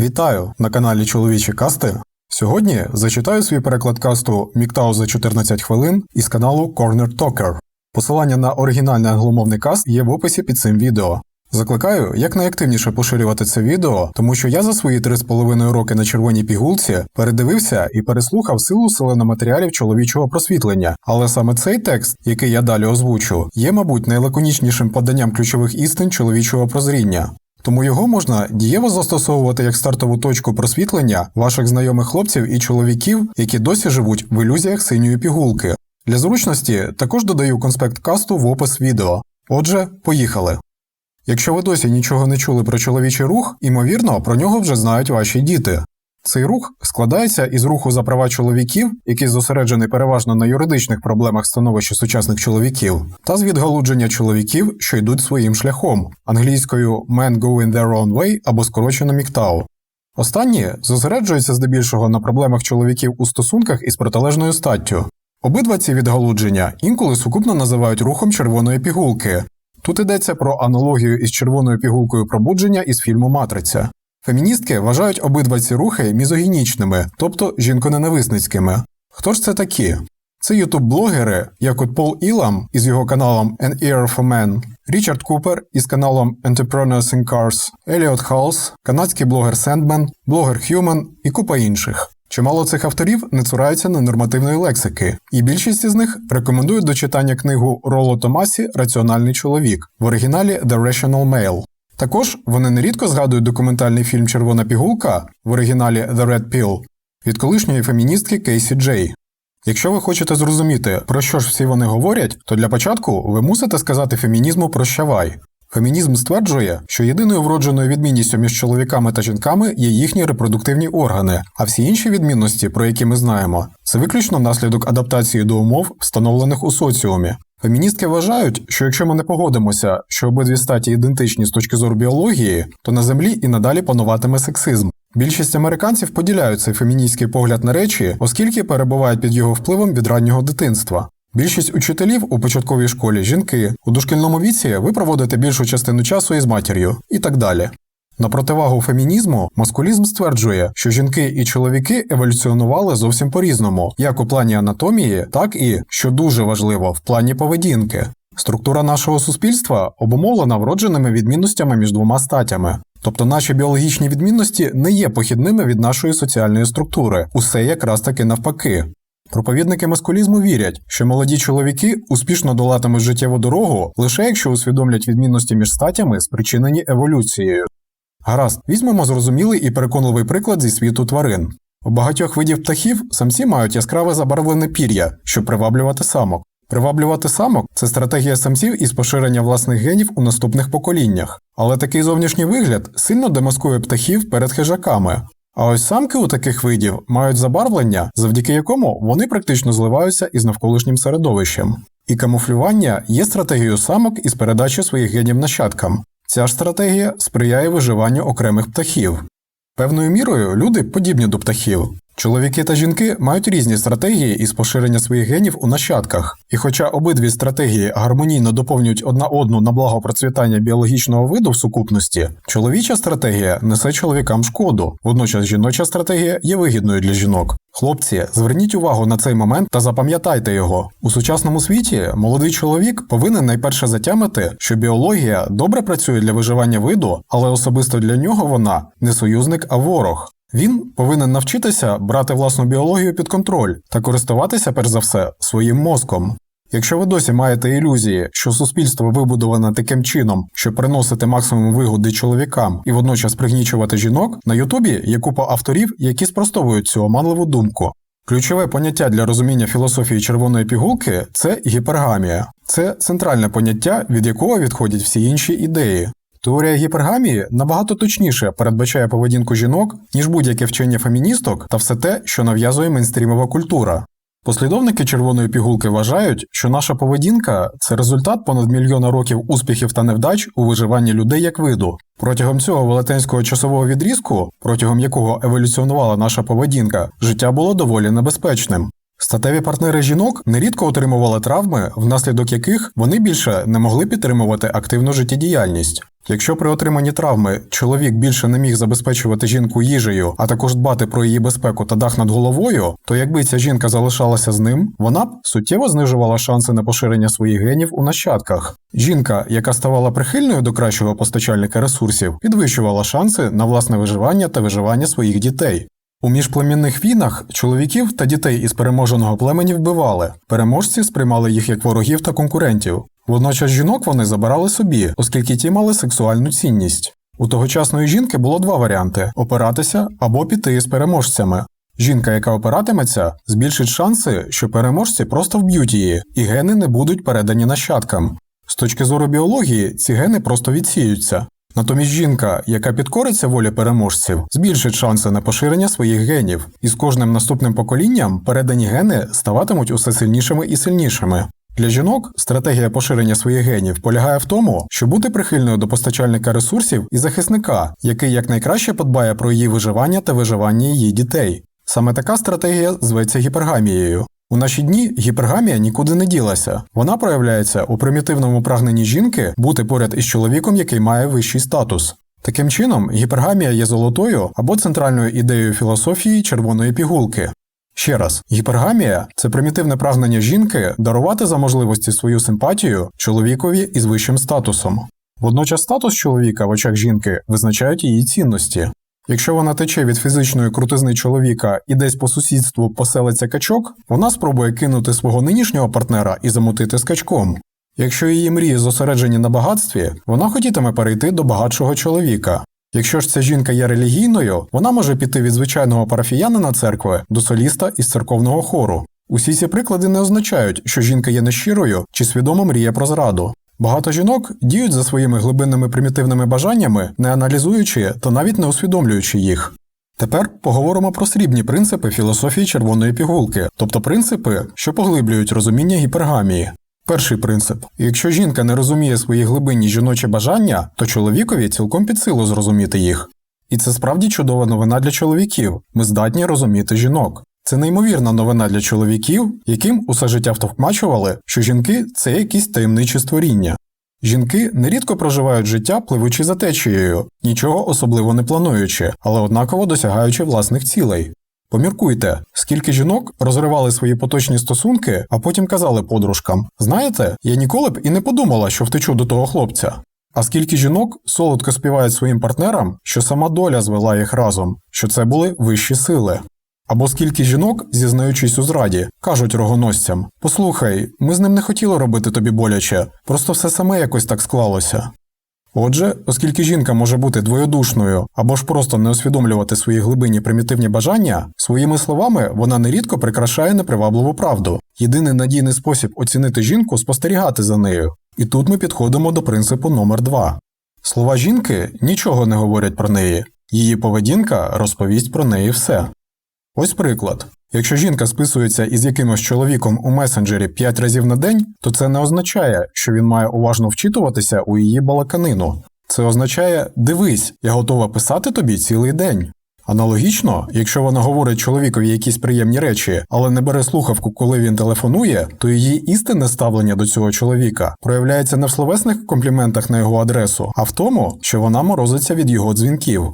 Вітаю на каналі Чоловічі Касти. Сьогодні зачитаю свій переклад касту Міктау за 14 хвилин із каналу Corner Talker. Посилання на оригінальний англомовний каст є в описі під цим відео. Закликаю якнайактивніше поширювати це відео, тому що я за свої 3,5 роки на червоній пігулці передивився і переслухав силу селеноматеріалів чоловічого просвітлення. Але саме цей текст, який я далі озвучу, є, мабуть, найлаконічнішим поданням ключових істин чоловічого прозріння. Тому його можна дієво застосовувати як стартову точку просвітлення ваших знайомих хлопців і чоловіків, які досі живуть в ілюзіях синьої пігулки. Для зручності також додаю конспект касту в опис відео. Отже, поїхали. Якщо ви досі нічого не чули про чоловічий рух, імовірно, про нього вже знають ваші діти. Цей рух складається із руху за права чоловіків, який зосереджений переважно на юридичних проблемах становища сучасних чоловіків, та з відгалудження чоловіків, що йдуть своїм шляхом, англійською «men going their own way» або скорочено «MGTOW». Останні зосереджуються здебільшого на проблемах чоловіків у стосунках із протилежною статтю. Обидва ці відгалудження інколи сукупно називають рухом червоної пігулки. Тут йдеться про аналогію із червоною пігулкою пробудження із фільму Матриця. Феміністки вважають обидва ці рухи мізогінічними, тобто жінконенависницькими. Хто ж це такі? Це ютуб-блогери, як от Пол Ілам із його каналом An Ear for Men, Річард Купер із каналом Entrepreneurs in Cars, Еліот Халс, канадський блогер Sandman, блогер Human і купа інших. Чимало цих авторів не цураються ненормативної лексики, і більшість із них рекомендують до читання книгу Роло Томасі Раціональний чоловік в оригіналі The Rational Male. Також вони нерідко згадують документальний фільм Червона пігулка в оригіналі The Red Pill від колишньої феміністки Кейсі Джей. Якщо ви хочете зрозуміти, про що ж всі вони говорять, то для початку ви мусите сказати фемінізму прощавай. Фемінізм стверджує, що єдиною вродженою відмінністю між чоловіками та жінками є їхні репродуктивні органи, а всі інші відмінності, про які ми знаємо, це виключно внаслідок адаптації до умов, встановлених у соціумі. Феміністки вважають, що якщо ми не погодимося, що обидві статі ідентичні з точки зору біології, то на землі і надалі пануватиме сексизм. Більшість американців поділяють цей феміністський погляд на речі, оскільки перебувають під його впливом від раннього дитинства. Більшість учителів у початковій школі жінки, у дошкільному віці ви проводите більшу частину часу із матір'ю і так далі. На противагу фемінізму, маскулізм стверджує, що жінки і чоловіки еволюціонували зовсім по-різному, як у плані анатомії, так і, що дуже важливо, в плані поведінки. Структура нашого суспільства обумовлена вродженими відмінностями між двома статями. Тобто наші біологічні відмінності не є похідними від нашої соціальної структури, усе якраз таки навпаки. Проповідники маскулізму вірять, що молоді чоловіки успішно долатимуть життєву дорогу лише якщо усвідомлять відмінності між статями, спричинені еволюцією. Гаразд, візьмемо зрозумілий і переконливий приклад зі світу тварин. У багатьох видів птахів самці мають яскраве забарвлене пір'я, щоб приваблювати самок. Приваблювати самок це стратегія самців із поширення власних генів у наступних поколіннях. Але такий зовнішній вигляд сильно демаскує птахів перед хижаками. А ось самки у таких видів мають забарвлення, завдяки якому вони практично зливаються із навколишнім середовищем. І камуфлювання є стратегією самок із передачі своїх генів нащадкам. Ця ж стратегія сприяє виживанню окремих птахів. Певною мірою люди подібні до птахів. Чоловіки та жінки мають різні стратегії із поширення своїх генів у нащадках, і хоча обидві стратегії гармонійно доповнюють одна одну на благо процвітання біологічного виду в сукупності, чоловіча стратегія несе чоловікам шкоду, водночас жіноча стратегія є вигідною для жінок. Хлопці, зверніть увагу на цей момент та запам'ятайте його. У сучасному світі молодий чоловік повинен найперше затямити, що біологія добре працює для виживання виду, але особисто для нього вона не союзник, а ворог. Він повинен навчитися брати власну біологію під контроль та користуватися, перш за все, своїм мозком. Якщо ви досі маєте ілюзії, що суспільство вибудоване таким чином, щоб приносити максимум вигоди чоловікам і водночас пригнічувати жінок, на Ютубі є купа авторів, які спростовують цю оманливу думку. Ключове поняття для розуміння філософії червоної пігулки це гіпергамія. Це центральне поняття, від якого відходять всі інші ідеї. Теорія гіпергамії набагато точніше передбачає поведінку жінок, ніж будь-яке вчення феміністок та все те, що нав'язує мейнстрімова культура. Послідовники червоної пігулки вважають, що наша поведінка це результат понад мільйона років успіхів та невдач у виживанні людей як виду. Протягом цього велетенського часового відрізку, протягом якого еволюціонувала наша поведінка, життя було доволі небезпечним. Статеві партнери жінок нерідко отримували травми, внаслідок яких вони більше не могли підтримувати активну життєдіяльність. Якщо при отриманні травми чоловік більше не міг забезпечувати жінку їжею, а також дбати про її безпеку та дах над головою, то якби ця жінка залишалася з ним, вона б суттєво знижувала шанси на поширення своїх генів у нащадках. Жінка, яка ставала прихильною до кращого постачальника ресурсів, підвищувала шанси на власне виживання та виживання своїх дітей. У міжплемінних війнах чоловіків та дітей із переможеного племені вбивали. Переможці сприймали їх як ворогів та конкурентів. Водночас жінок вони забирали собі, оскільки ті мали сексуальну цінність. У тогочасної жінки було два варіанти: опиратися або піти з переможцями. Жінка, яка опиратиметься, збільшить шанси, що переможці просто вб'ють її, і гени не будуть передані нащадкам. З точки зору біології, ці гени просто відсіються. Натомість жінка, яка підкориться волі переможців, збільшить шанси на поширення своїх генів, і з кожним наступним поколінням передані гени ставатимуть усе сильнішими і сильнішими. Для жінок стратегія поширення своїх генів полягає в тому, щоб бути прихильною до постачальника ресурсів і захисника, який якнайкраще подбає про її виживання та виживання її дітей. Саме така стратегія зветься гіпергамією. У наші дні гіпергамія нікуди не ділася. Вона проявляється у примітивному прагненні жінки бути поряд із чоловіком, який має вищий статус. Таким чином, гіпергамія є золотою або центральною ідеєю філософії червоної пігулки. Ще раз, гіпергамія це примітивне прагнення жінки дарувати за можливості свою симпатію чоловікові із вищим статусом. Водночас статус чоловіка в очах жінки визначають її цінності. Якщо вона тече від фізичної крутизни чоловіка і десь по сусідству поселиться качок, вона спробує кинути свого нинішнього партнера і замутити з качком. Якщо її мрії зосереджені на багатстві, вона хотітиме перейти до багатшого чоловіка. Якщо ж ця жінка є релігійною, вона може піти від звичайного парафіянина церкви до соліста із церковного хору. Усі ці приклади не означають, що жінка є нещирою чи свідомо мріє про зраду. Багато жінок діють за своїми глибинними примітивними бажаннями, не аналізуючи та навіть не усвідомлюючи їх. Тепер поговоримо про срібні принципи філософії червоної пігулки, тобто принципи, що поглиблюють розуміння гіпергамії. Перший принцип: якщо жінка не розуміє свої глибинні жіночі бажання, то чоловікові цілком під силу зрозуміти їх. І це справді чудова новина для чоловіків. Ми здатні розуміти жінок. Це неймовірна новина для чоловіків, яким усе життя втовкмачували, що жінки це якісь таємничі створіння. Жінки нерідко проживають життя, пливучи за течією, нічого особливо не плануючи, але однаково досягаючи власних цілей. Поміркуйте, скільки жінок розривали свої поточні стосунки, а потім казали подружкам: Знаєте, я ніколи б і не подумала, що втечу до того хлопця. А скільки жінок солодко співають своїм партнерам, що сама доля звела їх разом, що це були вищі сили. Або скільки жінок, зізнаючись у зраді, кажуть рогоносцям: Послухай, ми з ним не хотіли робити тобі боляче, просто все саме якось так склалося. Отже, оскільки жінка може бути двоєдушною або ж просто не усвідомлювати свої глибинні примітивні бажання, своїми словами вона нерідко прикрашає непривабливу правду. Єдиний надійний спосіб оцінити жінку спостерігати за нею. І тут ми підходимо до принципу номер 2 Слова жінки нічого не говорять про неї, її поведінка розповість про неї все. Ось приклад. Якщо жінка списується із якимось чоловіком у месенджері 5 разів на день, то це не означає, що він має уважно вчитуватися у її балаканину. Це означає дивись, я готова писати тобі цілий день. Аналогічно, якщо вона говорить чоловікові якісь приємні речі, але не бере слухавку, коли він телефонує, то її істинне ставлення до цього чоловіка проявляється не в словесних компліментах на його адресу, а в тому, що вона морозиться від його дзвінків.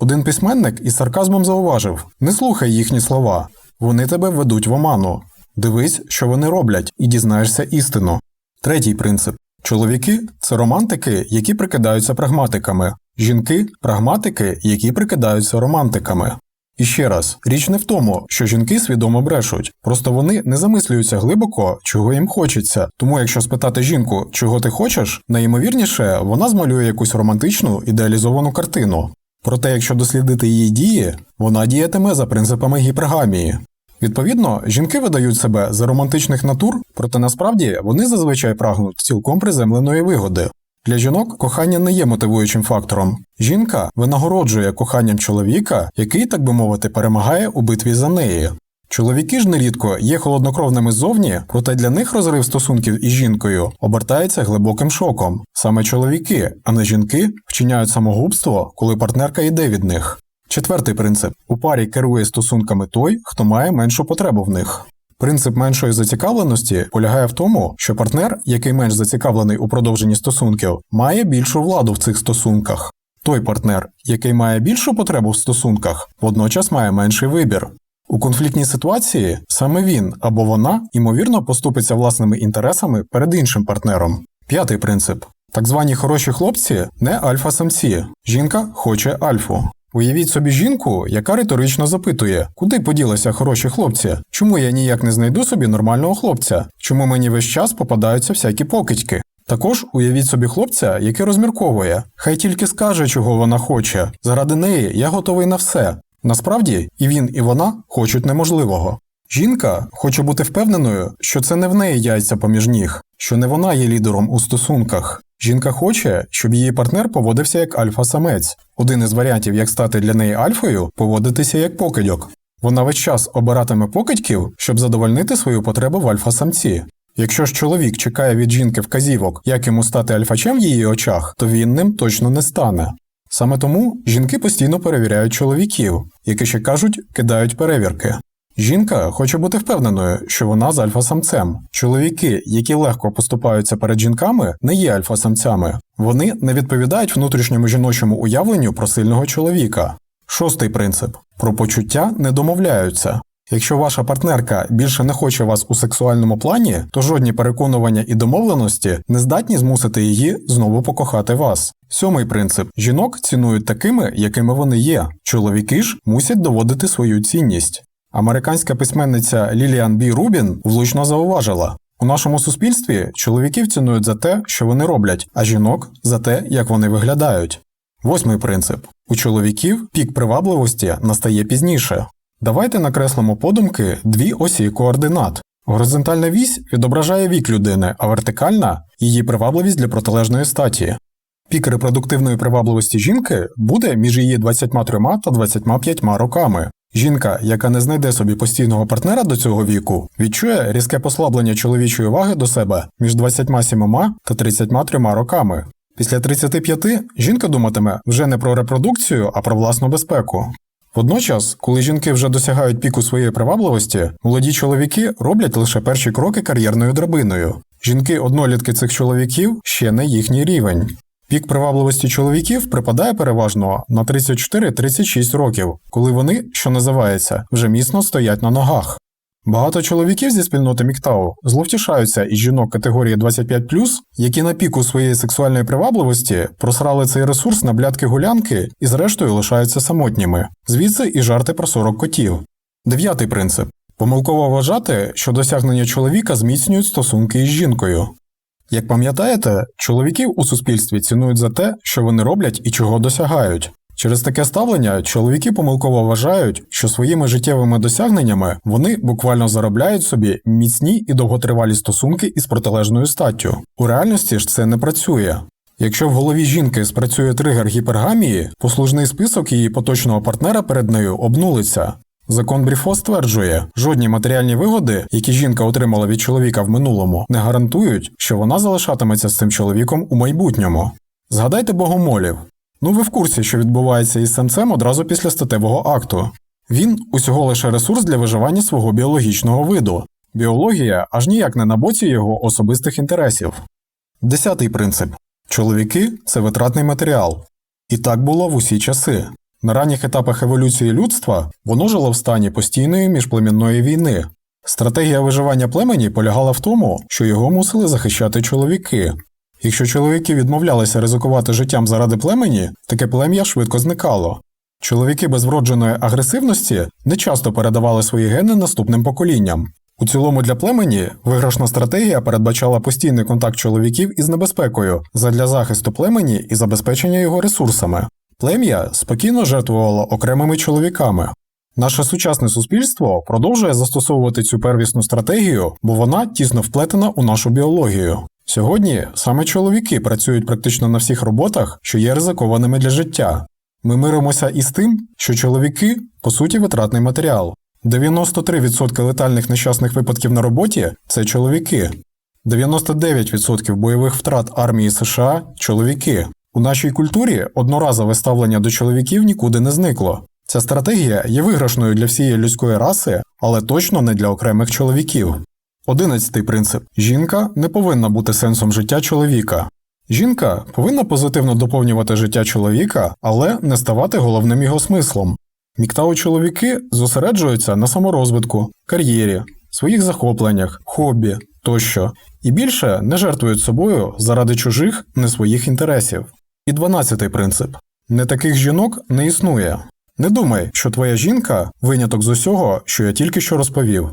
Один письменник із сарказмом зауважив: не слухай їхні слова, вони тебе ведуть в оману. Дивись, що вони роблять, і дізнаєшся істину. Третій принцип: чоловіки це романтики, які прикидаються прагматиками, жінки прагматики, які прикидаються романтиками. І ще раз, річ не в тому, що жінки свідомо брешуть, просто вони не замислюються глибоко, чого їм хочеться. Тому, якщо спитати жінку, чого ти хочеш, найімовірніше вона змалює якусь романтичну ідеалізовану картину. Проте, якщо дослідити її дії, вона діятиме за принципами гіпергамії. Відповідно, жінки видають себе за романтичних натур, проте насправді вони зазвичай прагнуть цілком приземленої вигоди. Для жінок кохання не є мотивуючим фактором. Жінка винагороджує коханням чоловіка, який, так би мовити, перемагає у битві за неї. Чоловіки ж нерідко є холоднокровними ззовні, проте для них розрив стосунків із жінкою обертається глибоким шоком. Саме чоловіки, а не жінки, вчиняють самогубство, коли партнерка йде від них. Четвертий принцип: у парі керує стосунками той, хто має меншу потребу в них. Принцип меншої зацікавленості полягає в тому, що партнер, який менш зацікавлений у продовженні стосунків, має більшу владу в цих стосунках. Той партнер, який має більшу потребу в стосунках, водночас має менший вибір. У конфліктній ситуації саме він або вона ймовірно поступиться власними інтересами перед іншим партнером. П'ятий принцип: так звані хороші хлопці не альфа-самці. Жінка хоче альфу. Уявіть собі жінку, яка риторично запитує, куди поділися хороші хлопці? Чому я ніяк не знайду собі нормального хлопця? Чому мені весь час попадаються всякі покидьки? Також уявіть собі хлопця, який розмірковує, хай тільки скаже, чого вона хоче. Заради неї я готовий на все. Насправді, і він, і вона хочуть неможливого. Жінка хоче бути впевненою, що це не в неї яйця поміж ніг, що не вона є лідером у стосунках. Жінка хоче, щоб її партнер поводився як альфа-самець. Один із варіантів, як стати для неї альфою, поводитися як покидьок. Вона весь час обиратиме покидьків, щоб задовольнити свою потребу в альфа-самці. Якщо ж чоловік чекає від жінки вказівок, як йому стати альфачем в її очах, то він ним точно не стане. Саме тому жінки постійно перевіряють чоловіків, які ще кажуть, кидають перевірки. Жінка хоче бути впевненою, що вона з альфа-самцем. Чоловіки, які легко поступаються перед жінками, не є альфа-самцями. Вони не відповідають внутрішньому жіночому уявленню про сильного чоловіка. Шостий принцип: про почуття не домовляються. Якщо ваша партнерка більше не хоче вас у сексуальному плані, то жодні переконування і домовленості не здатні змусити її знову покохати вас. Сьомий принцип: жінок цінують такими, якими вони є. Чоловіки ж мусять доводити свою цінність. Американська письменниця Ліліан Бі Рубін влучно зауважила: у нашому суспільстві чоловіків цінують за те, що вони роблять, а жінок за те, як вони виглядають. Восьмий принцип: у чоловіків пік привабливості настає пізніше. Давайте накреслимо подумки дві осі координат. Горизонтальна вісь відображає вік людини, а вертикальна її привабливість для протилежної статі. Пік репродуктивної привабливості жінки буде між її 23 та 25 роками. Жінка, яка не знайде собі постійного партнера до цього віку, відчує різке послаблення чоловічої уваги до себе між 27 та 33 роками. Після 35 жінка думатиме вже не про репродукцію, а про власну безпеку. Водночас, коли жінки вже досягають піку своєї привабливості, молоді чоловіки роблять лише перші кроки кар'єрною драбиною. Жінки однолітки цих чоловіків ще не їхній рівень. Пік привабливості чоловіків припадає переважно на 34-36 років, коли вони, що називається, вже міцно стоять на ногах. Багато чоловіків зі спільноти Міктау зловтішаються із жінок категорії 25, які на піку своєї сексуальної привабливості просрали цей ресурс на блядки гулянки і зрештою лишаються самотніми. Звідси і жарти про 40 котів. Дев'ятий принцип помилково вважати, що досягнення чоловіка зміцнюють стосунки із жінкою. Як пам'ятаєте, чоловіків у суспільстві цінують за те, що вони роблять і чого досягають. Через таке ставлення чоловіки помилково вважають, що своїми життєвими досягненнями вони буквально заробляють собі міцні і довготривалі стосунки із протилежною статтю. У реальності ж це не працює. Якщо в голові жінки спрацює тригер гіпергамії, послужний список її поточного партнера перед нею обнулиться. Закон Бріфо стверджує, жодні матеріальні вигоди, які жінка отримала від чоловіка в минулому, не гарантують, що вона залишатиметься з цим чоловіком у майбутньому. Згадайте богомолів. Ну ви в курсі, що відбувається із самцем одразу після статевого акту. Він усього лише ресурс для виживання свого біологічного виду. Біологія аж ніяк не на боці його особистих інтересів. Десятий принцип: чоловіки це витратний матеріал. І так було в усі часи. На ранніх етапах еволюції людства воно жило в стані постійної міжплемінної війни. Стратегія виживання племені полягала в тому, що його мусили захищати чоловіки. Якщо чоловіки відмовлялися ризикувати життям заради племені, таке плем'я швидко зникало. Чоловіки без вродженої агресивності не часто передавали свої гени наступним поколінням. У цілому для племені виграшна стратегія передбачала постійний контакт чоловіків із небезпекою задля захисту племені і забезпечення його ресурсами. Плем'я спокійно жертвувало окремими чоловіками. Наше сучасне суспільство продовжує застосовувати цю первісну стратегію, бо вона тісно вплетена у нашу біологію. Сьогодні саме чоловіки працюють практично на всіх роботах, що є ризикованими для життя. Ми миримося із тим, що чоловіки по суті витратний матеріал. 93% летальних нещасних випадків на роботі це чоловіки, 99% бойових втрат армії США чоловіки. У нашій культурі одноразове ставлення до чоловіків нікуди не зникло. Ця стратегія є виграшною для всієї людської раси, але точно не для окремих чоловіків. Одинадцятий принцип: жінка не повинна бути сенсом життя чоловіка. Жінка повинна позитивно доповнювати життя чоловіка, але не ставати головним його смислом. Міктау чоловіки зосереджуються на саморозвитку, кар'єрі, своїх захопленнях, хобі тощо, і більше не жертвують собою заради чужих не своїх інтересів. І дванадцятий принцип: не таких жінок не існує. Не думай, що твоя жінка виняток з усього, що я тільки що розповів.